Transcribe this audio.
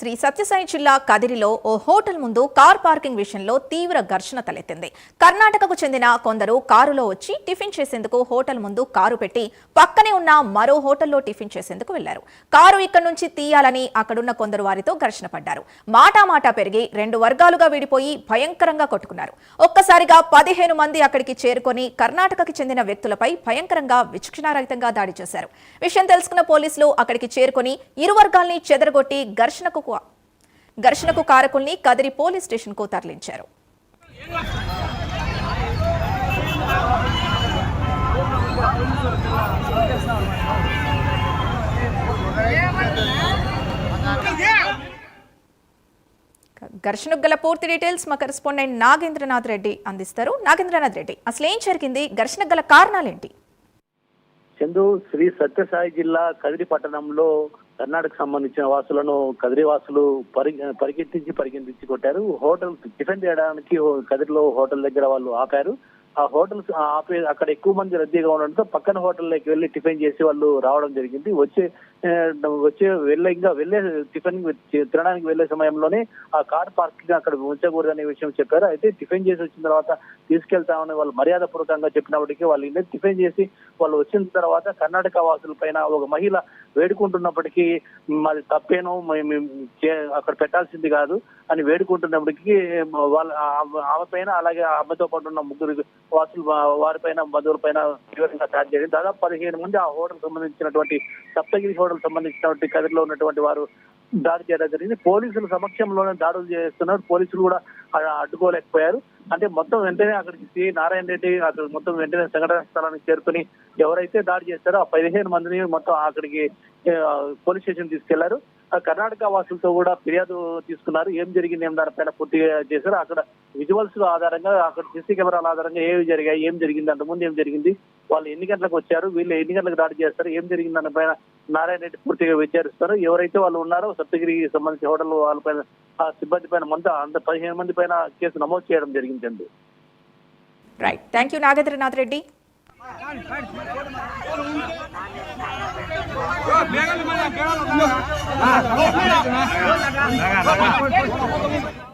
శ్రీ సత్యసాయి జిల్లా కదిరిలో ఓ హోటల్ ముందు కార్ పార్కింగ్ విషయంలో తీవ్ర ఘర్షణ తలెత్తింది. కర్ణాటకకు చెందిన కొందరు కారులో వచ్చి టిఫిన్ చేసేందుకు హోటల్ ముందు కారు పెట్టి పక్కనే ఉన్న మరో హోటల్లో టిఫిన్ చేసేందుకు వెళ్ళారు కారు ఇక్కడి నుంచి తీయాలని అక్కడున్న కొందరు వారితో ఘర్షణ పడ్డారు. మాటామాటా పెరిగి రెండు వర్గాలుగా విడిపోయి భయంకరంగా కొట్టుకున్నారు. ఒక్కసారిగా పదిహేను మంది అక్కడికి చేరుకొని కర్ణాటకకి చెందిన వ్యక్తులపై భయంకరంగా విచక్షణారహితంగా దాడి చేశారు. విషయం తెలుసుకున్న పోలీసులు అక్కడికి చేరుకొని ఇరు వర్గాల్ని చెదరగొట్టి ఘర్షణకు ఘర్షణకు కారకుల్ని కదిరి పోలీస్ స్టేషన్కు తరలించారు. ఘర్షణకు గల పూర్తి డీటెయిల్స్ మా కరెస్పాండెంట్ నాగేంద్రనాథ్ రెడ్డి అందిస్తారు. నాగేంద్రనాథ్ రెడ్డి అసలు ఏం జరిగింది? ఘర్షణకు గల కారణాలేంటి? చందు శ్రీ సత్యసాయి జిల్లా కదిరి పట్టణంలో కర్ణాటక సంబంధించిన వాసులను కదిరి వాసులు పరి పరిగెత్తించి పరిగెత్తించి కొట్టారు. హోటల్ టిఫిన్ చేయడానికి కదిరిలో హోటల్ దగ్గర వాళ్ళు ఆపారు. ఆ హోటల్స్ ఆపే అక్కడ ఎక్కువ మంది రద్దీగా ఉండడంతో పక్కన హోటల్లోకి వెళ్ళి టిఫిన్ చేసి వాళ్ళు రావడం జరిగింది. వచ్చే వచ్చే వెళ్ళే ఇంకా వెళ్ళే టిఫిన్ తినడానికి వెళ్ళే సమయంలోనే ఆ కార్ పార్కింగ్ అక్కడ ఉంచకూడదనే విషయం చెప్పారు. అయితే టిఫిన్ చేసి వచ్చిన తర్వాత తీసుకెళ్తామని వాళ్ళు మర్యాద పూర్వకంగా చెప్పినప్పటికీ వాళ్ళు టిఫిన్ చేసి వాళ్ళు వచ్చిన తర్వాత కర్ణాటక వాసుల పైన ఒక మహిళ వేడుకుంటున్నప్పటికీ మాది తప్పేను మేము మేము చే- అక్కడ పెట్టాల్సింది కాదు అని వేడుకుంటున్నప్పటికీ వాళ్ళ ఆమె పైన అలాగే ఆమెతో పాటు ఉన్న ముగ్గురు వాసులు వారి వారిపైన బంధువుల పైన తీవ్రంగా దాడి చేయడం దాదాపు పదిహేను మంది ఆ హోటల్ సంబంధించినటువంటి సప్తగిరి హోటల్ సంబంధించినటువంటి కదిరిలో ఉన్నటువంటి వారు దాడి చేయడం జరిగింది. పోలీసుల సమక్షంలోనే దాడులు చేస్తున్నారు. పోలీసులు కూడా అడ్డుకోలేకపోయారు. అంటే మొత్తం వెంటనే అక్కడికి సి నారాయణ రెడ్డి అక్కడ మొత్తం వెంటనే సంఘటన స్థలానికి చేరుకుని ఎవరైతే దాడి చేస్తారో ఆ పదిహేను మందిని మొత్తం అక్కడికి పోలీస్ స్టేషన్ తీసుకెళ్ళారు. కర్ణాటక వాసులతో కూడా ఫిర్యాదు తీసుకున్నారు. ఏం జరిగింది ఏం దానిపైన పూర్తిగా చేశారు. అక్కడ విజువల్స్ ఆధారంగా అక్కడ సీసీ కెమెరాల ఆధారంగా ఏవి జరిగాయి ఏం జరిగింది అంతకుముందు ఏం జరిగింది వాళ్ళు ఎన్ని గంటలకు వచ్చారు వీళ్ళు ఎన్ని గంటలకు దాడి చేస్తారు ఏం జరిగింది దానిపైన నారాయణ రెడ్డి పూర్తిగా విచారిస్తారు. ఎవరైతే వాళ్ళు ఉన్నారో సప్తగిరికి సంబంధించిన హోటల్ వాళ్ళపైన ఆ సిబ్బంది పైన మంతా అంత పదిహేను మంది పైన కేసు నమోదు చేయడం జరిగిందండి. Right thank you Nagendranath Reddy. ભેગા ભેગા